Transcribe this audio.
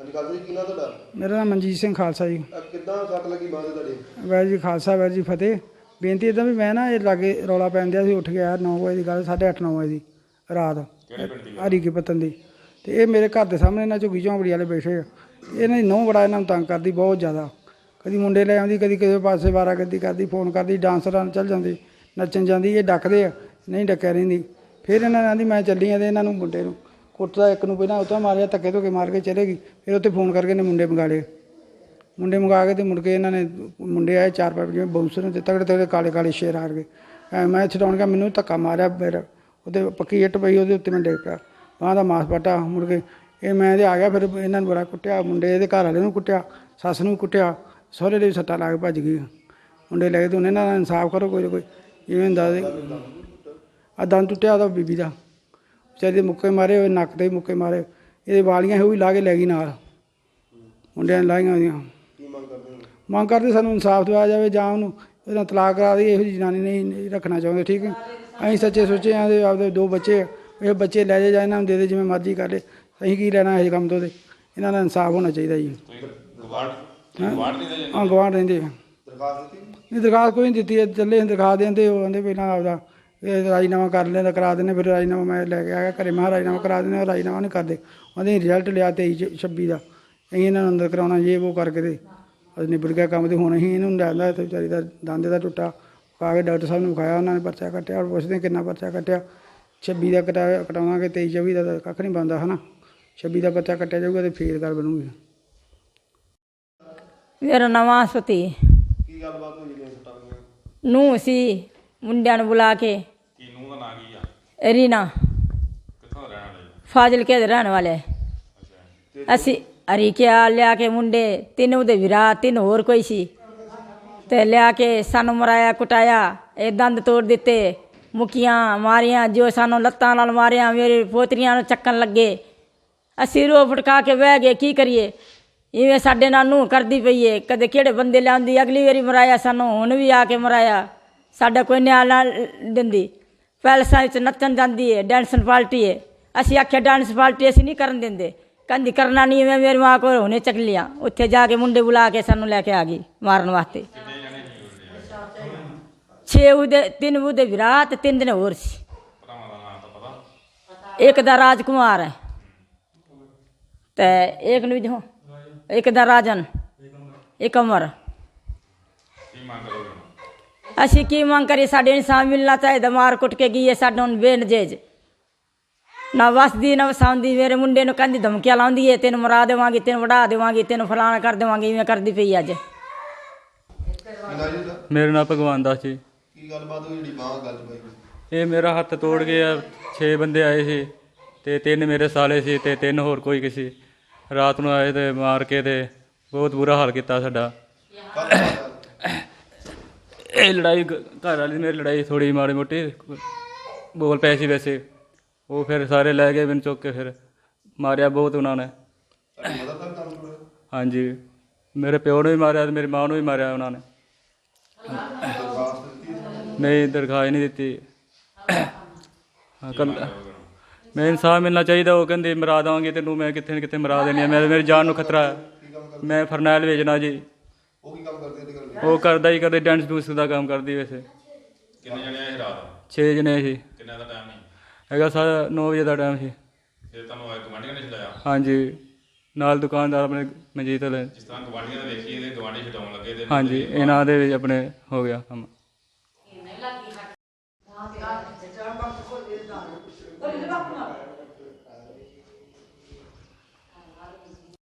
ਹਾਂਜੀ ਕਾਲੂ ਜੀ ਕੀ ਨਾਂ ਤੁਹਾਡਾ? ਮੇਰਾ ਨਾਮ ਮਨਜੀਤ ਸਿੰਘ ਖਾਲਸਾ ਜੀ। ਅਹ ਕਿੱਦਾਂ ਸੱਟ ਲੱਗੀ ਬਾਂਹ ਦੇ ਤੁਹਾਡੇ? ਵਾਹਿਗੁਰੂ ਜੀ ਖਾਲਸਾ ਵਾਹਿਗੁਰੂ ਜੀ ਫਤਿਹ। ਬੇਨਤੀ ਇਦਾਂ ਵੀ ਮੈਂ ਨਾ ਇਹ ਲਾਗੇ ਰੌਲਾ ਪੈਣ ਦਿਆ ਸੀ ਉੱਠ ਗਿਆ 9 ਵਜੇ ਦੀ ਗੱਲ 8:30 9 ਵਜੇ ਦੀ ਰਾਤ। ਹਰੀ ਕੀ ਪਤਨ ਦੀ। ਤੇ ਇਹ ਮੇਰੇ ਘਰ ਦੇ ਸਾਹਮਣੇ ਨਾ ਝੁੱਗੀ ਝੌਂਪੜੀ ਵਾਲੇ ਬੈਠੇ ਆ। ਇਹਨਾਂ ਦੀ ਨਹੁੰ ਬੜਾ ਇਹਨਾਂ ਨੂੰ ਤੰਗ ਕਰਦੀ ਬਹੁਤ ਜ਼ਿਆਦਾ। ਕਦੀ ਮੁੰਡੇ ਲੈ ਆਉਂਦੀ ਕਦੀ ਕਿਸੇ ਪਾਸੇ ਵਾਰਾ ਕਰਦੀ ਕਰਦੀ ਫੋਨ ਕਰਦੀ ਡਾਂਸਰਾਂ ਨਾਲ ਚੱਲ ਜਾਂਦੀ ਨੱਚਣ ਜਾਂਦੀ ਇਹ ਡੱਕਦੇ ਆ ਨਹੀਂ ਡੱਕਿਆ ਰਹਿੰਦੀ। ਫਿਰ ਇਹਨਾਂ ਨੇ ਆਂਦੀ ਮੈਂ ਚੱਲੀ ਆ ਤੇ ਇਹਨਾਂ ਨੂੰ ਮੁੰਡੇ ਨੂੰ। ਕੁੱਟਦਾ ਇੱਕ ਨੂੰ ਪਹਿਲਾਂ ਉਤਾਂ ਮਾਰਿਆ, ਧੱਕੇ ਧੁੱਕੇ ਮਾਰ ਕੇ ਚਲੇ ਗਈ। ਫਿਰ ਉੱਥੇ ਫੋਨ ਕਰਕੇ ਨੇ ਮੁੰਡੇ ਮੰਗਾ ਲਏ। ਮੁੰਡੇ ਮੰਗਾ ਕੇ ਤੇ ਮੁੜ ਕੇ ਇਹਨਾਂ ਨੇ ਮੁੰਡੇ ਆਏ ਚਾਰ ਪੰਜ ਜਿਵੇਂ ਬਾਉਂਸਰ ਨੇ ਤੇ ਤਗੜੇ ਤਗੜੇ ਕਾਲੇ ਕਾਲੇ ਸ਼ੇਰ ਹਾਰ ਗਏ। ਐ ਮੈਂ ਛਡਾਉਣ ਗਿਆ, ਮੈਨੂੰ ਧੱਕਾ ਮਾਰਿਆ ਫਿਰ ਉਹਦੇ ਪੱਕੀ ਇੱਟ ਪਈ, ਉਹਦੇ ਉੱਤੇ ਮੈਂ ਡੇਕ ਪਿਆ। ਬਾਂਹ ਦਾ ਮਾਸ ਪਟਾ ਮੁੜ ਕੇ ਇਹ ਮੈਂ ਤੇ ਆ ਗਿਆ, ਫਿਰ ਇਹਨਾਂ ਨੂੰ ਬੜਾ ਕੁੱਟਿਆ, ਮੁੰਡੇ ਇਹਦੇ ਘਰ ਵਾਲੇ ਨੂੰ ਕੁੱਟਿਆ, ਸੱਸ ਨੂੰ ਕੁੱਟਿਆ, ਸਹੁਰੇ ਦੇ ਸੱਟਾ ਲਾ ਕੇ ਭੱਜ ਗਈ ਮੁੰਡੇ ਲੈ ਕੇ ਤੇ ਉਹਨਾਂ ਦਾ ਇਨਸਾਫ ਕਰੋ, ਕੋਈ ਨਾ ਕੋਈ ਜਿਵੇਂ ਹੁੰਦਾ ਦੇ ਆ ਦੰਦ ਟੁੱਟਿਆ ਉਹਦਾ ਬੀਬੀ ਦਾ। ਵਿਚਾਰੀ ਦੇ ਮੁੱਕੇ ਮਾਰੇ ਹੋਏ ਨੱਕ ਤੇ ਵੀ ਮੁੱਕੇ ਮਾਰੇ ਇਹਦੇ ਵਾਲੀਆਂ ਸੀ ਉਹ ਵੀ ਲਾ ਕੇ ਲੈ ਗਈ ਨਾਲ। ਮੁੰਡਿਆਂ ਨੇ ਲਾਈਆਂ ਉਹਦੀਆਂ ਕੀ ਮੰਗ ਕਰਦੇ ਹੋ? ਮੰਗ ਕਰਦੇ ਸਾਨੂੰ ਇਨਸਾਫ ਦਿਵਾਇਆ ਜਾਵੇ ਜਾਂ ਉਹਨੂੰ ਉਹਦਾ ਤਲਾਕ ਕਰਾ ਦੇ ਇਹੋ ਜਿਹੀ ਜਨਾਨੀ ਨਹੀਂ ਰੱਖਣਾ ਚਾਹੁੰਦੇ ਠੀਕ ਹੈ? ਅਸੀਂ ਸੱਚੇ ਸੋਚੇ ਆਂ ਦੇ ਆਪਦੇ ਦੋ ਬੱਚੇ ਆ, ਇਹ ਬੱਚੇ ਲੈ ਜਾ ਜਾਂ ਇਹਨਾਂ ਨੂੰ ਦੇ ਦੇ ਜਿਵੇਂ ਮਰਜ਼ੀ ਕਰ ਲੈ। ਅਸੀਂ ਕੀ ਲੈਣਾ ਇਹ ਕੰਮ ਤੋਂ ਤੇ? ਇਹਨਾਂ ਦਾ ਇਨਸਾਫ ਹੋਣਾ ਚਾਹੀਦਾ ਜੀ। ਹਾਂ? ਗਵਾਂਢ ਰਹਿੰਦੇ ਦਰਖਾਸਤ ਦਿੱਤੀ? ਨਹੀਂ ਦਰਖਾਸਤ ਕੋਈ ਨਹੀਂ ਦਿੱਤੀ ਹੈ। ਚੱਲੇ ਅਸੀਂ ਦਿਖਾ ਦਿੰਦੇ ਉਹ ਕਹਿੰਦੇ ਪਹਿਲਾਂ ਆਪਦਾ ਇਹ ਰਾਜੀਨਾਮਾ ਕਰ ਲੈਂਦਾ ਕਰਾ ਦਿੰਦੇ ਫਿਰ ਰਾਜੀਨਾਮਾ ਮੈਂ ਲੈ ਕੇ ਆਇਆ ਘਰੇ। ਮੈਂ ਰਾਜੀਨਾਮਾ ਕਰਾ ਦਿੰਦੇ ਉਹ ਰਾਜੀਨਾਮਾ ਨਹੀਂ ਕਰਦੇ। ਉਹਦੇ ਰਿਜ਼ਲਟ ਲਿਆ 23 26 ਦਾ। ਅਸੀਂ ਇਹਨਾਂ ਨੂੰ ਅੰਦਰ ਕਰਾਉਣਾ ਜੇ ਉਹ ਕਰਕੇ ਤੇ ਅਸੀਂ ਨਿਬੜ ਗਿਆ ਕੰਮ ਤੇ ਹੁਣ ਅਸੀਂ ਇਹਨੂੰ ਲਿਆਂਦਾ ਤੇ ਵਿਚਾਰੀ ਦਾ ਦੰਦ ਦਾ ਟੁੱਟਾ। ਪਾ ਕੇ ਡਾਕਟਰ ਸਾਹਿਬ ਨੂੰ ਵਿਖਾਇਆ ਉਹਨਾਂ ਨੇ ਪਰਚਾ ਕੱਟਿਆ ਔਰ ਪੁੱਛਦੇ ਕਿੰਨਾ ਪਰਚਾ ਕੱਟਿਆ। 26 ਦਾ ਕਟਾ ਕਟਾਵਾਂਗੇ 23 24 ਦਾ ਤਾਂ ਕੱਖ ਨਹੀਂ ਬਣਦਾ ਹਨਾ? 26 ਦਾ ਪਰਚਾ ਕੱਟਿਆ ਜਾਊਗਾ ਤੇ ਫੇਰ ਗੱਲ ਬਣੂਗੀ। ਮੇਰਾ ਨਾਮ ਸਤੀ ਕੀ ਗੱਲਬਾਤ ਹੋਈ ਜਿਹੜੀ ਸੱਟਾਂ ਨੂੰ ਸੀ ਮੁੰਡਿਆਂ ਨੂੰ ਬੁਲਾ ਕੇ ਨੂੰ ਨਾਂ ਆ ਰੀਨਾ। ਕਿੱਥੋਂ ਰਹਿਣ ਵਾਲਾ? ਫਾਜ਼ਿਲਕੇ ਦੇ ਰਹਿਣ ਵਾਲੇ। ਅਸੀਂ ਹਰੀਕਿਆ ਲਿਆ ਕੇ ਮੁੰਡੇ ਤਿੰਨ ਉਹਦੇ ਵਿਰਾ ਤਿੰਨ ਹੋਰ ਕੋਈ ਸੀ। ਤੇ ਲਿਆ ਕੇ ਸਾਨੂੰ ਮਰਾਇਆ ਕੁਟਾਇਆ ਇਹ ਦੰਦ ਤੋੜ ਦਿੱਤੇ ਮੁਕੀਆਂ ਮਾਰੀਆਂ ਜੋ ਸਾਨੂੰ ਲੱਤਾਂ ਨਾਲ ਮਾਰਿਆ ਮੇਰੇ ਪੋਤਰੀਆਂ ਨੂੰ ਚੱਕਣ ਲੱਗੇ। ਅਸੀਂ ਰੋ ਫਟਕਾ ਕੇ ਬਹਿ ਗਏ ਕੀ ਕਰੀਏ? ਇਵੇਂ ਸਾਡੇ ਨਾਲ ਨੂੰ ਕਰਦੀ ਪਈ ਏ। ਕਦੇ ਕਿਹੜੇ ਬੰਦੇ ਲਿਆਂਦੀ ਅਗਲੀ ਵਾਰੀ ਮਰਾਇਆ ਸਾਨੂੰ ਹੁਣ ਵੀ ਆ ਕੇ ਮਰਾਇਆ। ਸਾਡਾ ਕੋਈ ਨਿਆਂ ਨਾਲ ਦਿੰਦੀ। ਪੈਲਸਾਂ ਵਿੱਚ ਨੱਚਣ ਜਾਂਦੀ ਹੈ ਡਾਂਸਨ ਪਾਰਟੀ ਏ। ਅਸੀਂ ਆਖਿਆ ਡਾਂਸ ਪਾਰਟੀ ਅਸੀਂ ਨਹੀਂ ਕਰਨ ਦਿੰਦੇ। ਕਹਿੰਦੀ, ਕਰਨਾ ਨਹੀਂ ਮੈਂ, ਮੇਰੀ ਮਾਂ ਕੋਲ ਹੁਣੇ ਚੱਕ ਲਿਆ ਉੱਥੇ ਜਾ ਕੇ ਮੁੰਡੇ ਬੁਲਾ ਕੇ ਸਾਨੂੰ ਲੈ ਕੇ ਆ ਗਈ ਮਾਰਨ ਵਾਸਤੇ। ਛੇ ਉਹਦੇ, ਤਿੰਨ ਉਹਦੇ ਵਿਰਾਹ ਤੇ ਤਿੰਨ ਦਿਨ ਹੋਰ ਸੀ। ਭਰਾਵਾਂ ਦਾ ਨਾਂ ਤਾਂ ਇੱਕ ਦਾ ਰਾਜਕੁਮਾਰ ਹੈ। ਤੇ ਇੱਕ ਨੂੰ ਜੋ ਇੱਕ ਦਾ ਰਾਜਨ। ਇੱਕ ਅਮਰ। ਕੀ ਮੰਗ ਅਸੀਂ ਕੀ ਮੰਗ ਕਰੀਏ? ਸਾਡੇ ਇਨਸਾਨ ਮਿਲਣਾ ਚਾਹੀਦਾ। ਮਾਰ ਕੁੱਟ ਕੇ ਗਈ ਹੈ ਸਾਡਾ ਹੁਣ ਬੇਨਜੇਜ ਨਾ ਵਸਦੀ ਨਾ ਵਸਾਉਂਦੀ। ਮੇਰੇ ਮੁੰਡੇ ਨੂੰ ਕਹਿੰਦੀ ਧਮਕੀਆਂ ਲਾਉਂਦੀ ਏ ਤੈਨੂੰ ਮਰਾ ਦੇਵਾਂਗੀ ਤੈਨੂੰ ਵੜਾ ਦੇਵਾਂਗੀ ਤੈਨੂੰ ਫਲਾਣਾ ਕਰ ਦੇਵਾਂਗੀ ਇਵੇਂ ਕਰਦੀ ਪਈ ਅੱਜ। ਮੇਰਾ ਨਾਮ ਭਗਵਾਨ ਦਾਸ ਜੀ। ਕੀ ਗੱਲਬਾਤ ਹੋਈ ਜਿਹੜੀ ਬਾਂਹ ਗੱਲ ਪਈ? ਇਹ ਮੇਰਾ ਹੱਥ ਤੋੜ ਗਿਆ 6 ਬੰਦੇ ਆਏ ਸੀ ਤੇ ਤਿੰਨ ਮੇਰੇ ਸਾਲੇ ਸੀ ਤੇ ਤਿੰਨ ਹੋਰ ਕੋਈ ਕਿਸੇ। ਰਾਤ ਨੂੰ ਆਏ ਤੇ ਮਾਰ ਕੇ ਤੇ ਬਹੁਤ ਬੁਰਾ ਹਾਲ ਕੀਤਾ ਸਾਡਾ। ਇਹ ਲੜਾਈ ਘ- ਘਰ ਵਾਲੀ ਦੀ ਮੇਰੀ ਲੜਾਈ ਥੋੜੀ ਮਾੜੀ ਮੋਟੀ, ਬੋਲ ਪਏ ਸੀ ਵੈਸੇ। ਉਹ ਫਿਰ ਸਾਰੇ ਲੈ ਗਏ ਮੈਨੂੰ ਚੁੱਕ ਕੇ ਫਿਰ, ਮਾਰਿਆ ਬਹੁਤ ਉਹਨਾਂ ਨੇ। ਤੁਹਾਡੀ ਮਦਦ ਤੱਕ ਤੁਹਾਨੂੰ ਕੋਲ ਹਾਂਜੀ। ਮੇਰੇ ਪਿਓ ਨੂੰ ਵੀ ਮਾਰਿਆ ਤੇ ਮੇਰੀ ਮਾਂ ਨੂੰ ਵੀ ਮਾਰਿਆ ਉਹਨਾਂ ਨੇ। ਦਰਖਾਸਤ ਦਿੱਤੀ ਸੀ? ਨਹੀਂ, ਦਰਖਾਸਤ ਨਹੀਂ ਦਿੱਤੀ। ਹਾਂ, ਕੱਲ ਮੈਂ ਇਨਸਾਫ ਮਿਲਣਾ ਚਾਹੀਦਾ, ਉਹ ਕਹਿੰਦੇ, ਮਰਾ ਦੇਵਾਂਗੇ ਤੈਨੂੰ, ਮੈਂ ਕਿੱਥੇ ਨਾ ਕਿੱਥੇ ਮਰਾ ਦੇਣੀ ਆ। ਮੈਂ ਮੇਰੀ ਜਾਨ ਨੂੰ ਖਤਰਾ ਹੈ। ਮੈਂ ਫਰਨੈਲ ਵੇਚਣਾ ਜੀ। ਉਹ ਕੀ ਕੰਮ ਕਰਦੇ ਤੇ ਕਰਦੇ ਉਹ ਕਰਦਾ ਹੀ ਕਰਦੇ ਡੈਂਸ ਡੂਸ ਦਾ ਕੰਮ ਕਰਦੀ ਵੈਸੇ। ਕਿੰਨੇ ਜਣੇ ਆਏ ਰਾਤ? 6 ਜਣੇ ਸੀ। ਕਿੰਨੇ ਦਾ ਟਾਈਮ ਨਹੀਂ ਹੈਗਾ ਸਾਰਾ 9 ਵਜੇ ਦਾ ਟਾਈਮ ਸੀ। ਫਿਰ ਤੁਹਾਨੂੰ ਆਏ ਗਵਾਂਢੀਆਂ ਨੇ ਛਡਾਇਆ? ਹਾਂਜੀ। ਨਾਲ ਦੁਕਾਨਦਾਰ ਆਪਣੇ ਮਨਜੀਤ ਵਾਲੇ। ਜਿਸ ਤਰ੍ਹਾਂ ਗਵਾਂਢੀਆਂ ਨੇ ਵੇਖੀ ਇਹਦੇ ਗਵਾਂਢੀ ਛਡਾਉਣ ਲੱਗੇ ਤੇ ਹਾਂਜੀ ਇਹਨਾਂ ਦੇ ਵਿੱਚ ਆਪਣੇ ਹੋ ਗਿਆ ਕੰਮ।